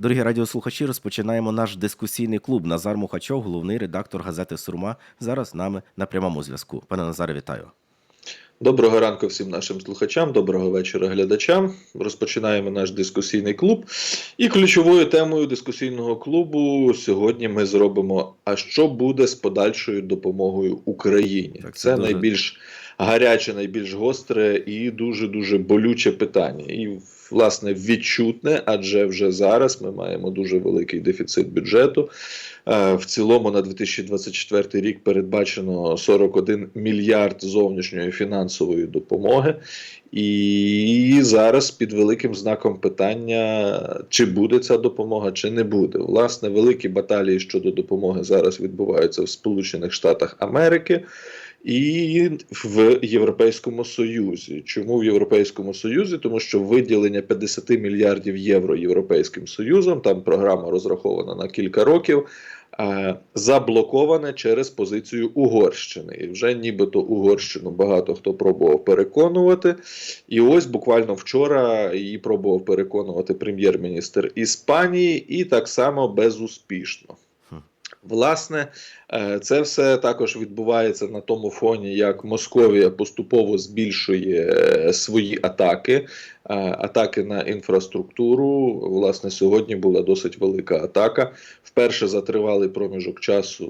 Дорогі радіослухачі, розпочинаємо наш дискусійний клуб. Назар Мухачов, головний редактор газети Сурма, зараз з нами на прямому зв'язку. Пане Назаре, вітаю. Доброго ранку всім нашим слухачам, доброго вечора глядачам. Розпочинаємо наш дискусійний клуб. І ключовою темою дискусійного клубу сьогодні ми зробимо: а що буде з подальшою допомогою Україні? Так, це дуже- найбільш гаряче, найбільш гостре і дуже дуже болюче питання. І власне відчутне, адже вже зараз ми маємо дуже великий дефіцит бюджету. Е, В цілому на 2024 рік передбачено 41 мільярд зовнішньої фінансової допомоги. І зараз під великим знаком питання, чи буде ця допомога, чи не буде. Власне, великі баталії щодо допомоги зараз відбуваються в Сполучених Штатах Америки. І в Європейському Союзі. Чому в Європейському Союзі? Тому що виділення 50 мільярдів євро Європейським Союзом, там програма розрахована на кілька років, е, заблоковане через позицію Угорщини. І вже нібито Угорщину багато хто пробував переконувати. І ось буквально вчора її пробував переконувати прем'єр-міністр Іспанії, і так само безуспішно. Власне, е, це все також відбувається на тому фоні, як Московія поступово збільшує е, свої атаки, е, атаки на інфраструктуру. Власне, сьогодні була досить велика атака. Вперше за тривалий проміжок часу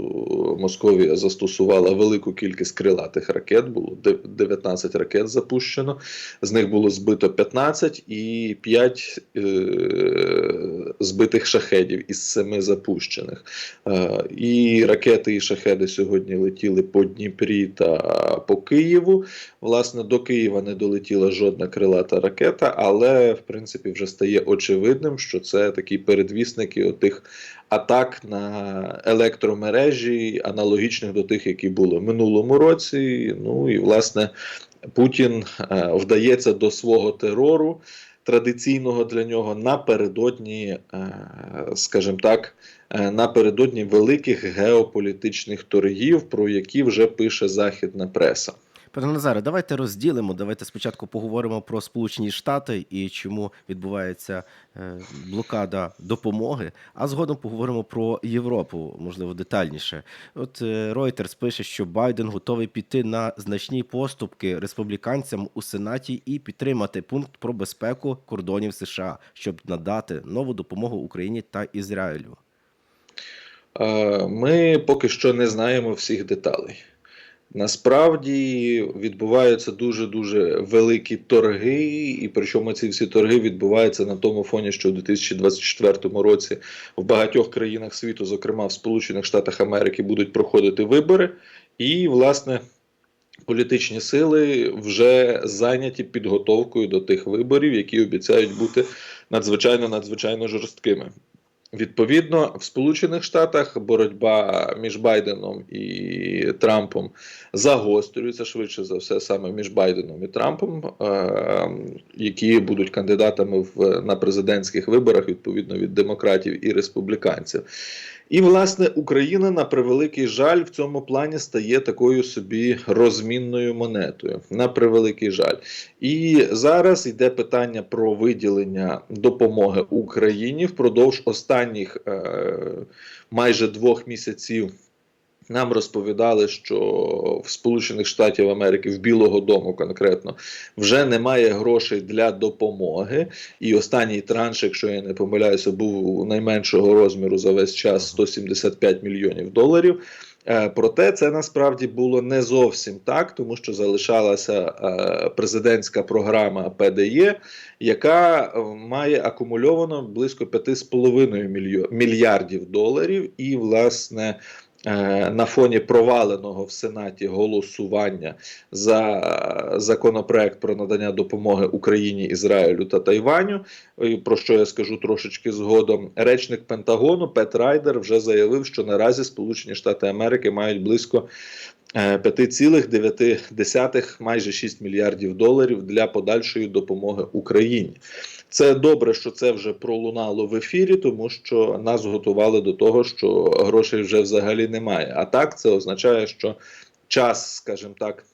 Московія застосувала велику кількість крилатих ракет. Було 19 ракет запущено. З них було збито 15 і 5 е, збитих шахедів із 7 запущених. Е, і ракети і шахеди сьогодні летіли по Дніпрі та по Києву. Власне, до Києва не долетіла жодна крилата ракета, але в принципі вже стає очевидним, що це такі передвісники отих атак на електромережі, аналогічних до тих, які були в минулому році. Ну і власне Путін е, вдається до свого терору. Традиційного для нього напередодні, е, скажімо так, е, напередодні великих геополітичних торгів, про які вже пише західна преса. Пане Назаре, давайте розділимо. Давайте спочатку поговоримо про Сполучені Штати і чому відбувається е, блокада допомоги, а згодом поговоримо про Європу, можливо, детальніше. От е, Reuters пише, що Байден готовий піти на значні поступки республіканцям у Сенаті і підтримати пункт про безпеку кордонів США, щоб надати нову допомогу Україні та Ізраїлю. Е, Ми поки що не знаємо всіх деталей. Насправді відбуваються дуже дуже великі торги, і причому ці всі торги відбуваються на тому фоні, що в 2024 році в багатьох країнах світу, зокрема в Сполучених Штатах Америки, будуть проходити вибори, і власне. Політичні сили вже зайняті підготовкою до тих виборів, які обіцяють бути надзвичайно надзвичайно жорсткими. Відповідно, в Сполучених Штатах боротьба між Байденом і Трампом загострюється швидше за все саме між Байденом і Трампом, е, які будуть кандидатами в, на президентських виборах відповідно від демократів і республіканців. І, власне, Україна на превеликий жаль в цьому плані стає такою собі розмінною монетою. На превеликий жаль. І зараз йде питання про виділення допомоги Україні впродовж останніх е, майже двох місяців. Нам розповідали, що в Сполучених Штатів Америки, в Білого Дому конкретно, вже немає грошей для допомоги. І останній транш, якщо я не помиляюся, був найменшого розміру за весь час 175 мільйонів доларів. Е, Проте це насправді було не зовсім так, тому що залишалася е, президентська програма ПДЄ, яка е, має акумульовано близько 5,5 мільярдів доларів, і власне. Е, На фоні проваленого в Сенаті голосування за законопроект про надання допомоги Україні, Ізраїлю та Тайваню, про що я скажу трошечки згодом. Речник Пентагону Пет Райдер вже заявив, що наразі Сполучені Штати Америки мають близько е, 5,9, майже 6 мільярдів доларів для подальшої допомоги Україні. Це добре, що це вже пролунало в ефірі, тому що нас готували до того, що грошей вже взагалі немає. А так це означає, що час, скажімо так,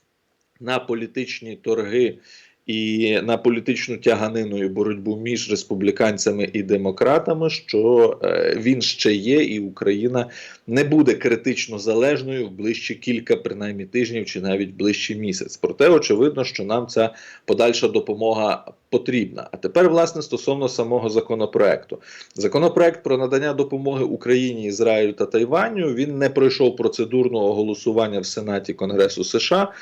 на політичні торги і на політичну тяганину і боротьбу між республіканцями і демократами, що е, він ще є, і Україна не буде критично залежною в ближчі кілька, принаймні тижнів чи навіть ближчий місяць. Проте очевидно, що нам ця подальша допомога потрібна. А тепер, власне, стосовно самого законопроекту, законопроект про надання допомоги Україні, Ізраїлю та Тайваню він не пройшов процедурного голосування в Сенаті Конгресу США.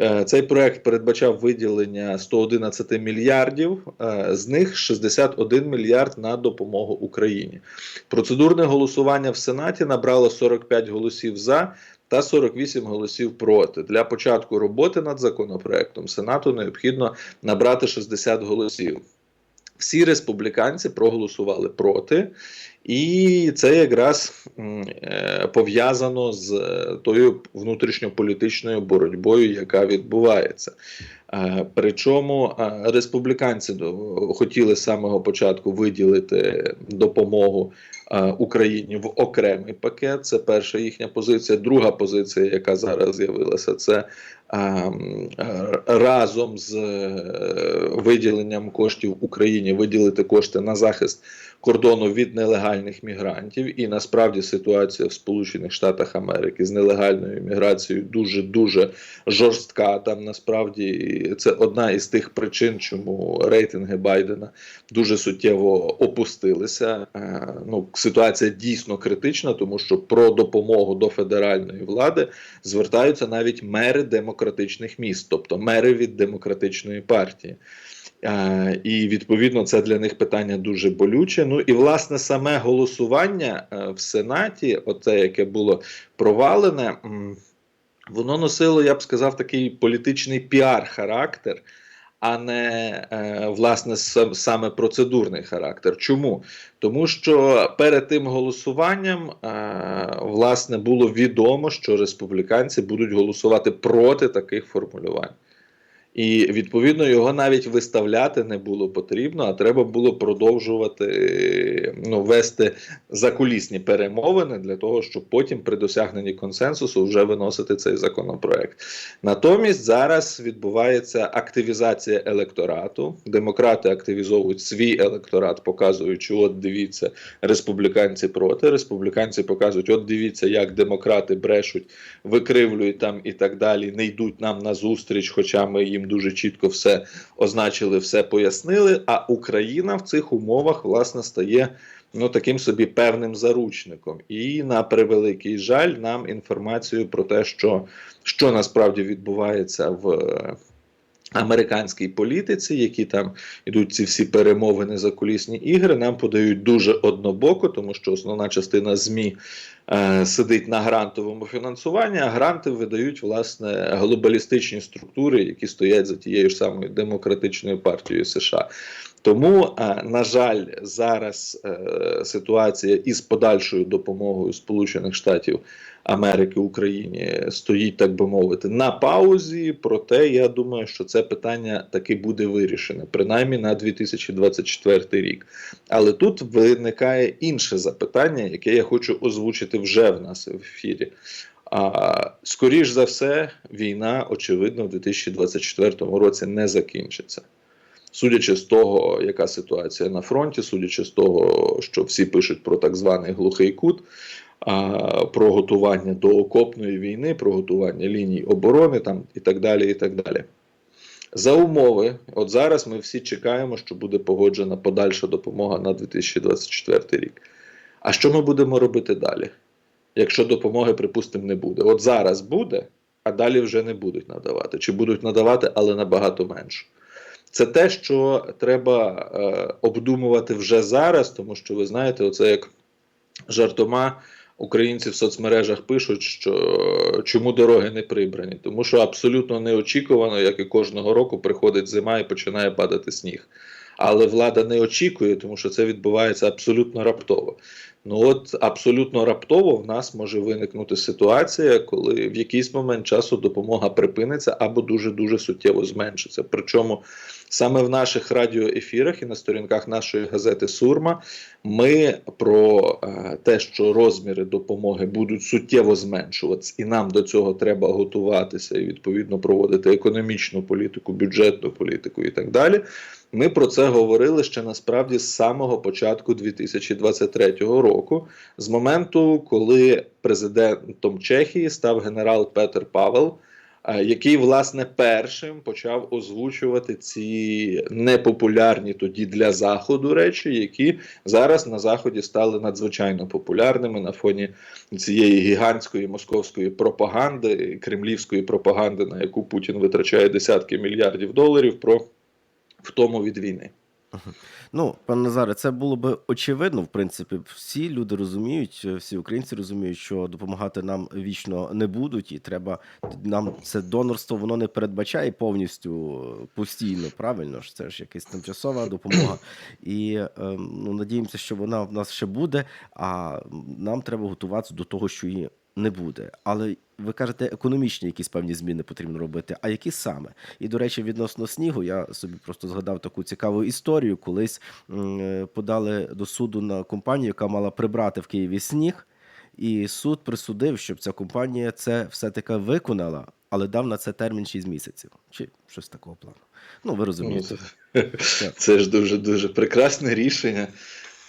Е, Цей проект передбачав виділення 111 мільярдів, е, з них 61 мільярд на допомогу Україні. Процедурне голосування в Сенаті набрало 45 голосів за та 48 голосів проти. Для початку роботи над законопроектом Сенату необхідно набрати 60 голосів. Всі республіканці проголосували проти, і це якраз е, пов'язано з е, тою внутрішньополітичною боротьбою, яка відбувається. Причому республіканці хотіли з самого початку виділити допомогу Україні в окремий пакет. Це перша їхня позиція. Друга позиція, яка зараз з'явилася, це разом з е, виділенням коштів Україні виділити кошти на захист кордону від нелегальних мігрантів. І насправді ситуація в Сполучених Штатах Америки з нелегальною міграцією дуже дуже жорстка. Там насправді це одна із тих причин, чому рейтинги Байдена дуже суттєво опустилися. Е, Ну, ситуація дійсно критична, тому що про допомогу до федеральної влади звертаються навіть мери демократичних міст, тобто мери від демократичної партії. Е, І відповідно це для них питання дуже болюче. Ну і власне саме голосування е, в Сенаті, оце яке було провалене, воно носило, я б сказав, такий політичний піар-характер, а не е, власне саме процедурний характер. Чому? Тому що перед тим голосуванням власне було відомо, що республіканці будуть голосувати проти таких формулювань. І відповідно його навіть виставляти не було потрібно, а треба було продовжувати ну, вести закулісні перемовини для того, щоб потім при досягненні консенсусу вже виносити цей законопроект. Натомість зараз відбувається активізація електорату. Демократи активізовують свій електорат, показуючи, от дивіться, республіканці проти. Республіканці показують, от дивіться, як демократи брешуть, викривлюють там і так далі, не йдуть нам на зустріч, хоча ми їм дуже чітко все означили, все пояснили. А Україна в цих умовах власне стає ну таким собі певним заручником. І на превеликий жаль, нам інформацію про те, що, що насправді відбувається в. Американській політиці, які там ідуть ці всі перемовини за кулісні ігри, нам подають дуже однобоко, тому що основна частина ЗМІ е, сидить на грантовому фінансуванні, а гранти видають власне глобалістичні структури, які стоять за тією ж самою демократичною партією США. Тому, е, на жаль, зараз е, ситуація із подальшою допомогою Сполучених Штатів Америки Україні стоїть, так би мовити, на паузі. Проте я думаю, що це питання таки буде вирішене, принаймні на 2024 рік. Але тут виникає інше запитання, яке я хочу озвучити вже в нас в ефірі. А, скоріш за все, війна, очевидно, в 2024 році не закінчиться. Судячи з того, яка ситуація на фронті, судячи з того, що всі пишуть про так званий глухий кут, про готування до окопної війни, про готування ліній оборони там, і так далі. і так далі. За умови, от зараз ми всі чекаємо, що буде погоджена подальша допомога на 2024 рік. А що ми будемо робити далі? Якщо допомоги, припустимо, не буде. От зараз буде, а далі вже не будуть надавати. Чи будуть надавати, але набагато менше. Це те, що треба е, обдумувати вже зараз, тому що ви знаєте, оце як жартома українці в соцмережах пишуть, що чому дороги не прибрані, тому що абсолютно неочікувано, як і кожного року, приходить зима і починає падати сніг. Але влада не очікує, тому що це відбувається абсолютно раптово. Ну от абсолютно раптово в нас може виникнути ситуація, коли в якийсь момент часу допомога припиниться або дуже дуже суттєво зменшиться. Причому саме в наших радіоефірах і на сторінках нашої газети Сурма ми про е, те, що розміри допомоги будуть суттєво зменшуватися, і нам до цього треба готуватися і відповідно проводити економічну політику, бюджетну політику і так далі. Ми про це говорили ще насправді з самого початку 2023 року, з моменту, коли президентом Чехії став генерал Петер Павел, е, який власне першим почав озвучувати ці непопулярні тоді для заходу речі, які зараз на заході стали надзвичайно популярними на фоні цієї гігантської московської пропаганди, кремлівської пропаганди, на яку Путін витрачає десятки мільярдів доларів. про втому від війни. Ну, пане Назаре, це було би очевидно. В принципі, всі люди розуміють, е, всі українці розуміють, що допомагати нам вічно не будуть, і треба нам це донорство воно не передбачає повністю е, постійно. Правильно ж, це ж якась тимчасова допомога. І е, ну, надіємося, що вона в нас ще буде. А нам треба готуватися до того, що її не буде. Але ви кажете, економічні якісь певні зміни потрібно робити. А які саме? І до речі, відносно снігу, я собі просто згадав таку цікаву історію. Колись е, подали до суду на компанію, яка мала прибрати в Києві сніг, і суд присудив, щоб ця компанія це все-таки виконала, але дав на це термін 6 місяців. Чи щось такого плану. Ну, ви Ну, розумієте. це, це ж дуже дуже прекрасне рішення.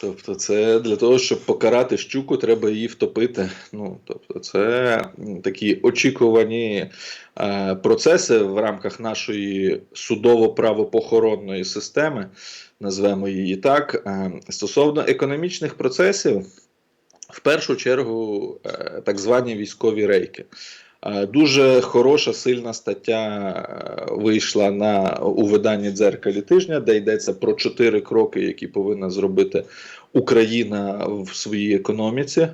Тобто, це для того, щоб покарати щуку, треба її втопити. Ну, тобто, це такі очікувані е, процеси в рамках нашої судово-правопохоронної системи, назвемо її так. Е, стосовно економічних процесів, в першу чергу, е, так звані військові рейки. Е, Дуже хороша, сильна стаття е, вийшла на у виданні дзеркалі тижня, де йдеться про чотири кроки, які повинна зробити Україна в своїй економіці.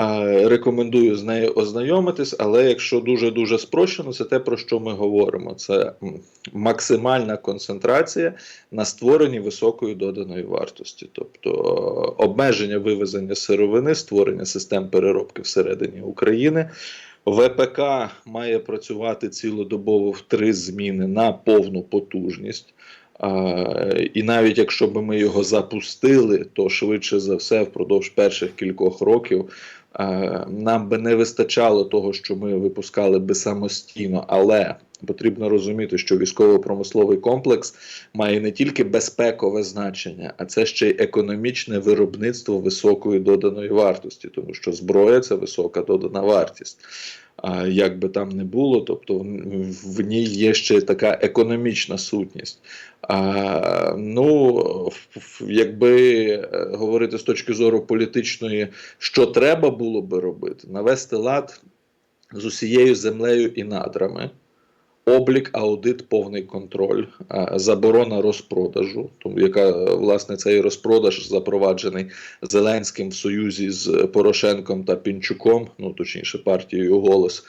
Е, Рекомендую з нею ознайомитись, але якщо дуже дуже спрощено, це те, про що ми говоримо. Це максимальна концентрація на створенні високої доданої вартості, тобто обмеження вивезення сировини, створення систем переробки всередині України. ВПК має працювати цілодобово в три зміни на повну потужність. І навіть якщо б ми його запустили, то швидше за все впродовж перших кількох років нам би не вистачало того, що ми випускали би самостійно, але потрібно розуміти, що військово-промисловий комплекс має не тільки безпекове значення, а це ще й економічне виробництво високої доданої вартості, тому що зброя це висока додана вартість. А як би там не було, тобто в, ній є ще така економічна сутність. А, ну, якби е, говорити з точки зору політичної, що треба було би робити, навести лад з усією землею і надрами. Облік, аудит, повний контроль, заборона розпродажу, тому яка власне цей розпродаж запроваджений Зеленським в союзі з Порошенком та Пінчуком, ну точніше партією голос,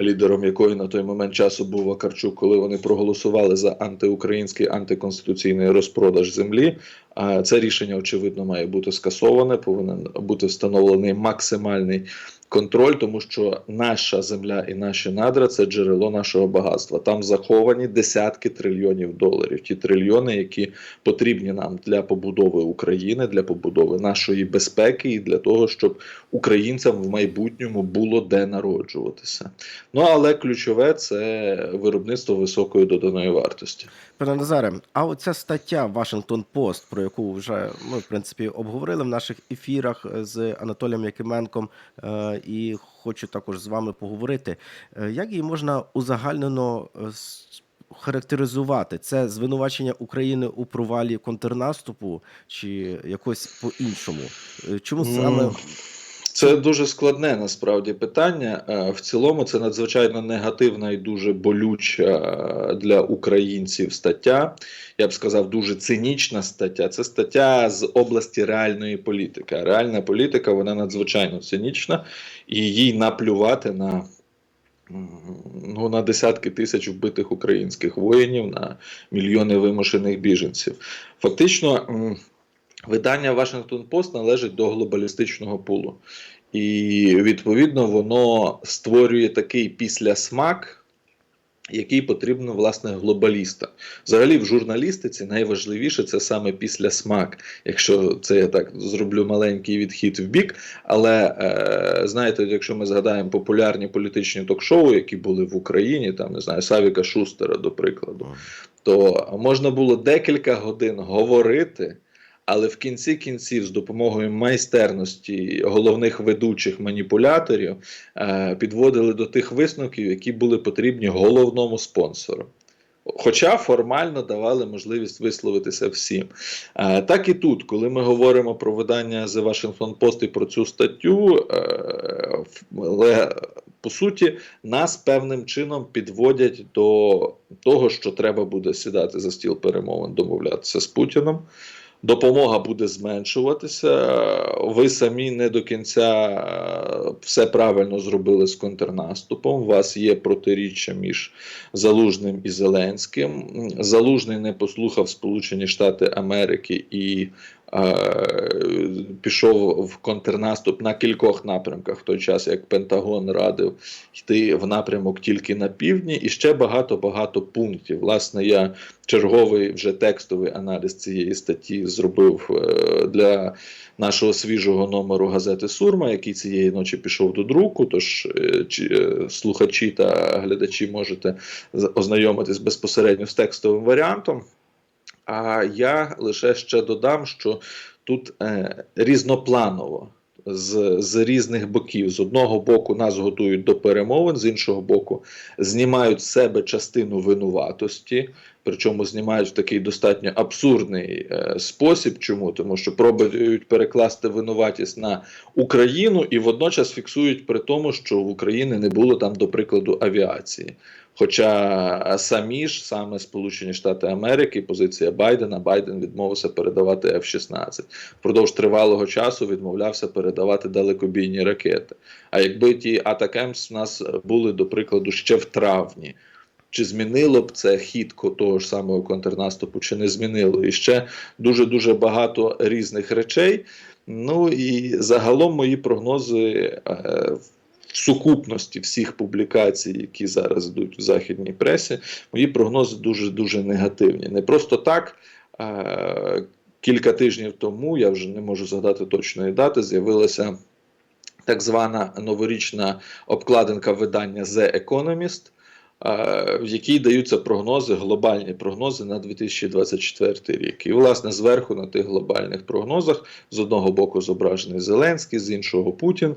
лідером якої на той момент часу був Вакарчук, коли вони проголосували за антиукраїнський антиконституційний розпродаж землі. А це рішення очевидно має бути скасоване. Повинен бути встановлений максимальний контроль, тому що наша земля і наші надра це джерело нашого багатства. Там заховані десятки трильйонів доларів. Ті трильйони, які потрібні нам для побудови України, для побудови нашої безпеки і для того, щоб українцям в майбутньому було де народжуватися. Ну але ключове це виробництво високої доданої вартості. Пане Назаре, а оця стаття Washington Post, про яку вже ми в принципі обговорили в наших ефірах з Анатолієм Якименком, е, і хочу також з вами поговорити. Е, Як її можна узагальнено е, характеризувати? Це звинувачення України у провалі контрнаступу, чи якось по-іншому? Е, Чому саме М, Це дуже складне насправді питання. Е, В цілому це надзвичайно негативна і дуже болюча е, для українців стаття. Я б сказав, дуже цинічна стаття. Це стаття з області реальної політики. Реальна політика вона надзвичайно цинічна, і їй наплювати на. Ну, на десятки тисяч вбитих українських воїнів, на мільйони вимушених біженців. Фактично, видання Washington Post належить до глобалістичного пулу. І відповідно воно створює такий післясмак, який потрібно власне глобалістам. Взагалі, в журналістиці найважливіше це саме післясмак, якщо це я так зроблю маленький відхід в бік. Але е, знаєте, якщо ми згадаємо популярні політичні ток-шоу, які були в Україні, там не знаю, Савіка Шустера, до прикладу, то можна було декілька годин говорити. Але в кінці кінців, з допомогою майстерності головних ведучих маніпуляторів, е, підводили до тих висновків, які були потрібні головному спонсору. Хоча формально давали можливість висловитися всім. Е, Так і тут, коли ми говоримо про видання The Washington Post і про цю статтю, е, але по суті нас певним чином підводять до того, що треба буде сідати за стіл перемовин, домовлятися з Путіном. Допомога буде зменшуватися. Ви самі не до кінця е, все правильно зробили з контрнаступом. У вас є протиріччя між Залужним і Зеленським. Залужний не послухав Сполучені Штати Америки і пішов в контрнаступ на кількох напрямках в той час, як Пентагон радив йти в напрямок тільки на півдні, і ще багато-багато пунктів. Власне, я черговий вже текстовий аналіз цієї статті зробив е, для нашого свіжого номеру газети Сурма, який цієї ночі пішов до друку. Тож е, е, слухачі та глядачі можете ознайомитись безпосередньо з текстовим варіантом. А я лише ще додам, що тут е, різнопланово. З, з різних боків. З одного боку нас готують до перемовин, з іншого боку, знімають з себе частину винуватості, причому знімають в такий достатньо абсурдний е, спосіб. Чому? Тому що пробують перекласти винуватість на Україну і водночас фіксують при тому, що в Україні не було там, до прикладу, авіації. Хоча самі ж саме Сполучені Штати Америки, позиція Байдена, Байден відмовився передавати F-16. Впродовж тривалого часу відмовлявся передавати далекобійні ракети. А якби ті Атакемс в нас були, до прикладу, ще в травні. Чи змінило б це хід того ж самого контрнаступу, чи не змінило? І ще дуже дуже багато різних речей. Ну і загалом мої прогнози е, в сукупності всіх публікацій, які зараз йдуть в західній пресі, мої прогнози дуже дуже негативні. Не просто так. Е, кілька тижнів тому, я вже не можу згадати точної дати, з'явилася так звана новорічна обкладинка видання The Economist, в якій даються прогнози, глобальні прогнози на 2024 рік. І, власне, зверху на тих глобальних прогнозах з одного боку зображений Зеленський, з іншого Путін,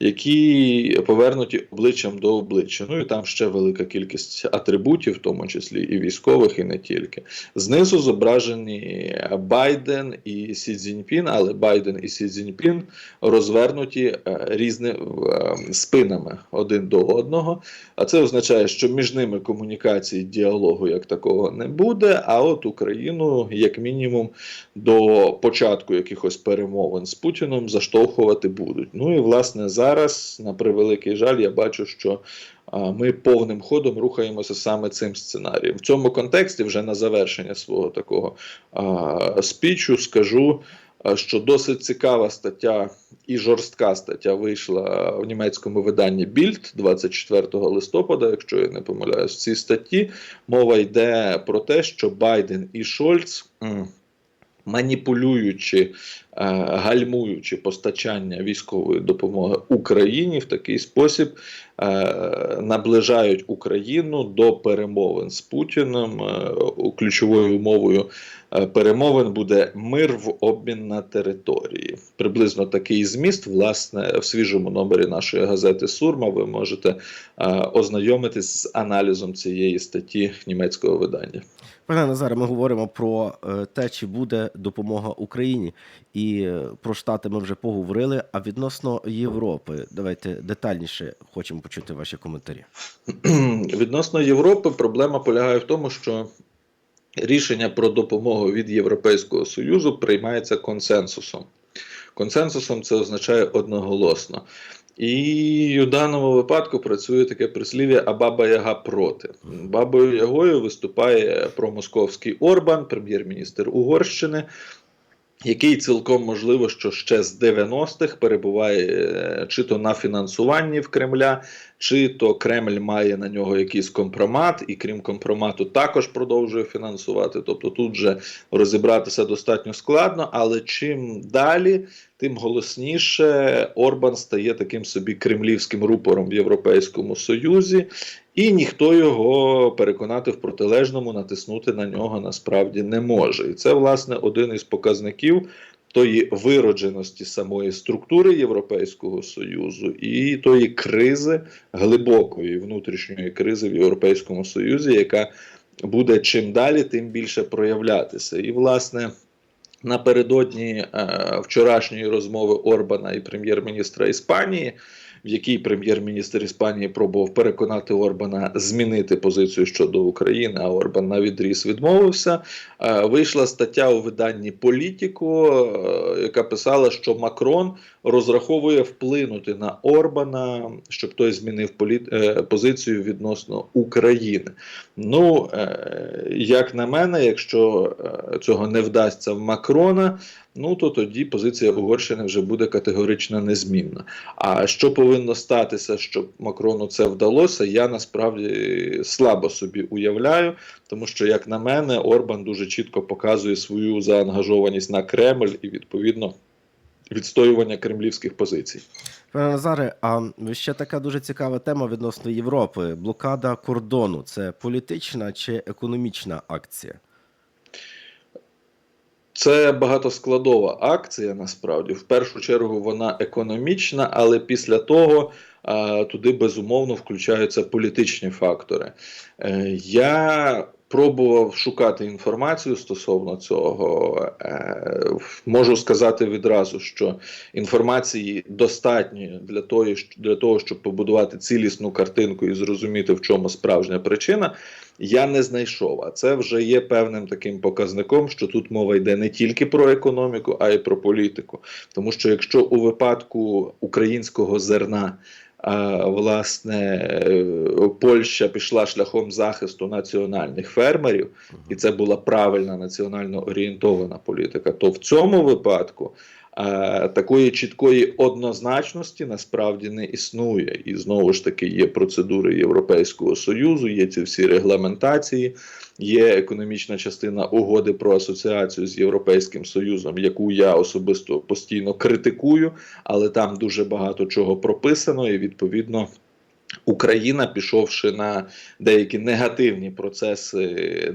які повернуті обличчям до обличчя. Ну і там ще велика кількість атрибутів, в тому числі і військових, і не тільки. Знизу зображені Байден і Сі Цзіньпін, але Байден і Сі Цзіньпін розвернуті е, різними е, спинами один до одного. А це означає, що між ними комунікації, діалогу як такого не буде. А от Україну, як мінімум, до початку якихось перемовин з Путіном заштовхувати будуть. Ну і власне зараз, на превеликий жаль, я бачу, що ми повним ходом рухаємося саме цим сценарієм. В цьому контексті, вже на завершення свого такого а, спічу, скажу. Що досить цікава стаття і жорстка стаття вийшла в німецькому виданні Bild 24 листопада, якщо я не помиляюсь, в цій статті мова йде про те, що Байден і Шольц, маніпулюючи, е, гальмуючи постачання військової допомоги Україні в такий спосіб, е, наближають Україну до перемовин з Путіним. Е, Ключовою умовою перемовин буде мир в обмін на території. Приблизно такий зміст, власне, в свіжому номері нашої газети Сурма ви можете е, ознайомитись з аналізом цієї статті німецького видання. Пане Назаре, ми говоримо про е, те, чи буде допомога Україні, і е, про Штати ми вже поговорили. А відносно Європи, давайте детальніше хочемо почути ваші коментарі. Відносно Європи, проблема полягає в тому, що рішення про допомогу від Європейського Союзу приймається консенсусом. Консенсусом це означає одноголосно. І у даному випадку працює таке прислів'я, а баба Яга проти. Бабою Ягою виступає промосковський Орбан, прем'єр-міністр Угорщини, який цілком можливо, що ще з 90-х перебуває е, чи то на фінансуванні в Кремля, чи то Кремль має на нього якийсь компромат, і крім компромату, також продовжує фінансувати. Тобто тут же розібратися достатньо складно, але чим далі, тим голосніше Орбан стає таким собі кремлівським рупором в Європейському Союзі, і ніхто його переконати в протилежному, натиснути на нього насправді не може. І це, власне, один із показників тої виродженості самої структури Європейського Союзу і тої кризи глибокої внутрішньої кризи в Європейському Союзі, яка буде чим далі, тим більше проявлятися. І, власне. Напередодні е, вчорашньої розмови Орбана і прем'єр-міністра Іспанії, в якій прем'єр-міністр Іспанії пробував переконати Орбана змінити позицію щодо України, а Орбан на відріз відмовився. Е, вийшла стаття у виданні Політіко, е, яка писала, що Макрон розраховує вплинути на Орбана, щоб той змінив е, позицію відносно України. Ну, як на мене, якщо цього не вдасться в Макрона, ну то тоді позиція Угорщини вже буде категорично незмінна. А що повинно статися, щоб Макрону це вдалося, я насправді слабо собі уявляю, тому що, як на мене, Орбан дуже чітко показує свою заангажованість на Кремль і відповідно відстоювання кремлівських позицій. Пане Назаре, а ще така дуже цікава тема відносно Європи. Блокада кордону це політична чи економічна акція? Це багатоскладова акція. Насправді, в першу чергу, вона економічна, але після того туди безумовно включаються політичні фактори. Е, я пробував шукати інформацію стосовно цього. Е, можу сказати відразу, що інформації достатньо для того, для того, щоб побудувати цілісну картинку і зрозуміти, в чому справжня причина. Я не знайшов, а це вже є певним таким показником, що тут мова йде не тільки про економіку, а й про політику. Тому що якщо у випадку українського зерна власне е, Польща пішла шляхом захисту національних фермерів, і це була правильна національно орієнтована політика, то в цьому випадку. Такої чіткої однозначності насправді не існує, і знову ж таки є процедури Європейського союзу, є ці всі регламентації, є економічна частина угоди про асоціацію з Європейським Союзом, яку я особисто постійно критикую, але там дуже багато чого прописано, і відповідно. Україна, пішовши на деякі негативні процеси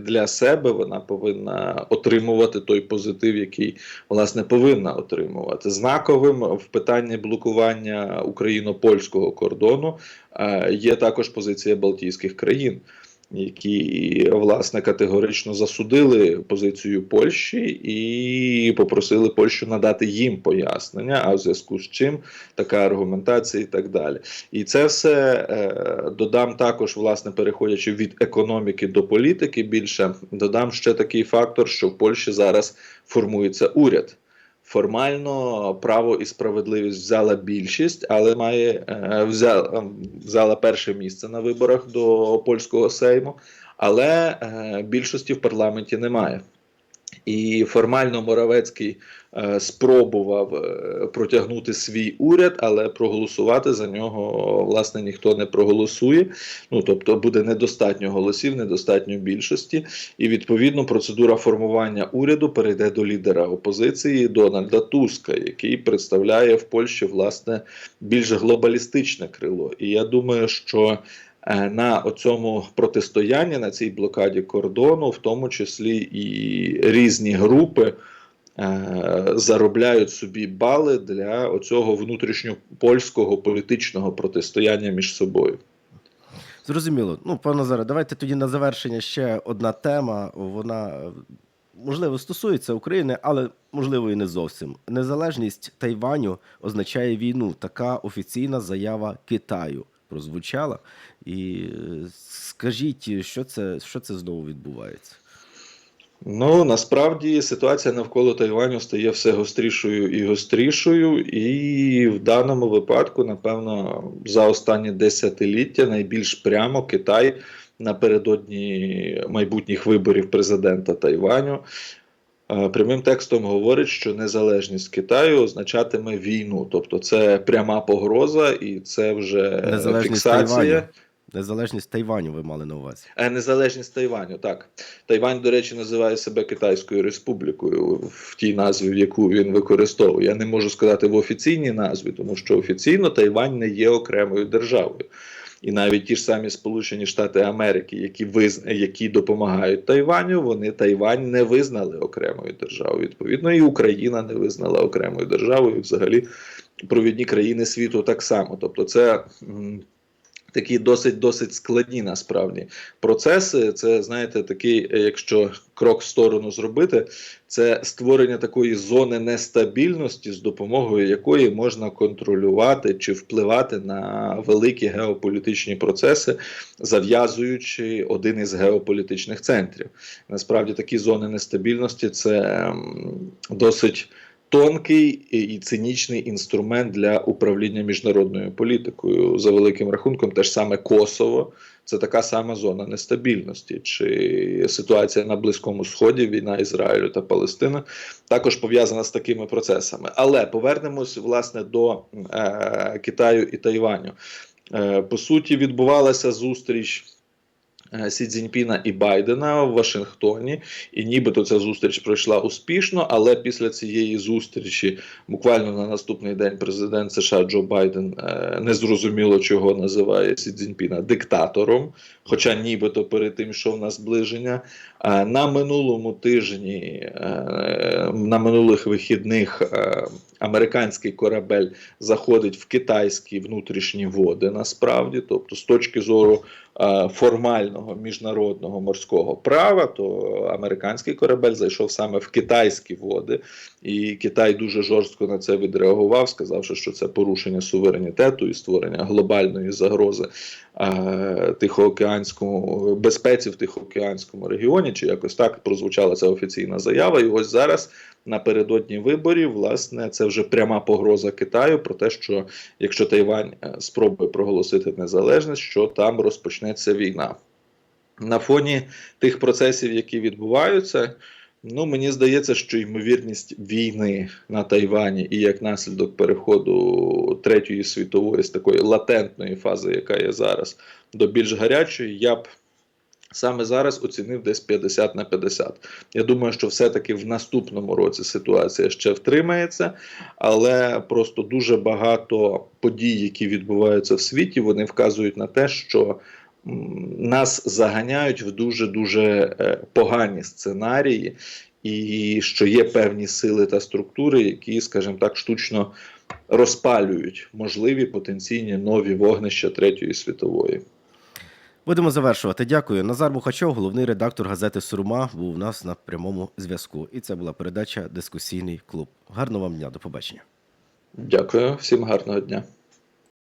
для себе, вона повинна отримувати той позитив, який власне повинна отримувати. Знаковим в питанні блокування україно-польського кордону е, є також позиція Балтійських країн. Які власне категорично засудили позицію Польщі і попросили Польщу надати їм пояснення, а в зв'язку з чим така аргументація, і так далі. І це все е, додам також, власне, переходячи від економіки до політики, більше додам ще такий фактор, що в Польщі зараз формується уряд. Формально право і справедливість взяла більшість, але має е, взяла, взяла перше місце на виборах до польського сейму, але е, більшості в парламенті немає. І формально Моравецький спробував е, протягнути свій уряд, але проголосувати за нього власне ніхто не проголосує. Ну тобто буде недостатньо голосів, недостатньо більшості, і відповідно процедура формування уряду перейде до лідера опозиції Дональда Туска, який представляє в Польщі власне більш глобалістичне крило. І я думаю, що Е, на цьому протистоянні, на цій блокаді кордону, в тому числі і різні групи. Е, заробляють собі бали для оцього внутрішньопольського політичного протистояння між собою. Зрозуміло. Ну, пане Назаре, давайте тоді на завершення ще одна тема. Вона можливо стосується України, але можливо і не зовсім. Незалежність Тайваню означає війну. Така офіційна заява Китаю прозвучала. І скажіть, що це, що це знову відбувається? Ну насправді ситуація навколо Тайваню стає все гострішою і гострішою, і в даному випадку, напевно, за останні десятиліття найбільш прямо Китай напередодні майбутніх виборів президента Тайваню е, прямим текстом говорить, що незалежність Китаю означатиме війну. Тобто це пряма погроза і це вже Незалежність фіксація. Тайваню. Незалежність Тайваню ви мали на увазі. Е, Незалежність Тайваню, так. Тайвань, до речі, називає себе Китайською республікою в тій назві, яку він використовує. Я не можу сказати в офіційній назві, тому що офіційно Тайвань не є окремою державою. І навіть ті ж самі Сполучені Штати Америки, які виз... які допомагають Тайваню, вони Тайвань не визнали окремою державою. Відповідно, і Україна не визнала окремою державою. Взагалі провідні країни світу так само. Тобто, це. Такі досить досить складні насправді процеси. Це знаєте, такий, якщо крок в сторону зробити, це створення такої зони нестабільності, з допомогою якої можна контролювати чи впливати на великі геополітичні процеси, зав'язуючи один із геополітичних центрів. Насправді такі зони нестабільності це досить. Тонкий і цинічний інструмент для управління міжнародною політикою за великим рахунком, те ж саме Косово, це така сама зона нестабільності, чи ситуація на Близькому Сході, війна Ізраїлю та Палестини, також пов'язана з такими процесами. Але повернемось власне до е, Китаю і Тайваню. Е, по суті, відбувалася зустріч. Е, Сі Цзіньпіна і Байдена в Вашингтоні, і нібито ця зустріч пройшла успішно. Але після цієї зустрічі, буквально на наступний день, президент США Джо Байден не незрозуміло чого називає Сі Цзіньпіна диктатором. Хоча нібито перед тим йшов на зближення. Е, На минулому тижні, е, на минулих вихідних, е, американський корабель заходить в китайські внутрішні води. Насправді, тобто, з точки зору формального міжнародного морського права, то американський корабель зайшов саме в китайські води, і Китай дуже жорстко на це відреагував, сказавши, що це порушення суверенітету і створення глобальної загрози е, Тихоокеанському безпеці в Тихоокеанському регіоні, чи якось так прозвучала ця офіційна заява. І ось зараз напередодні виборів, власне, це вже пряма погроза Китаю про те, що якщо Тайвань е, спробує проголосити незалежність, що там розпочнеться війна. На фоні тих процесів, які відбуваються. Ну, мені здається, що ймовірність війни на Тайвані і як наслідок переходу Третьої світової з такої латентної фази, яка є зараз, до більш гарячої, я б саме зараз оцінив десь 50 на 50. Я думаю, що все-таки в наступному році ситуація ще втримається, але просто дуже багато подій, які відбуваються в світі, вони вказують на те, що нас заганяють в дуже дуже е, погані сценарії, і що є певні сили та структури, які, скажімо так, штучно розпалюють можливі потенційні нові вогнища Третьої світової. Будемо завершувати. Дякую. Назар Бухачов, головний редактор газети Сурма, був у нас на прямому зв'язку. І це була передача Дискусійний клуб. Гарного вам дня, до побачення. Дякую, всім гарного дня.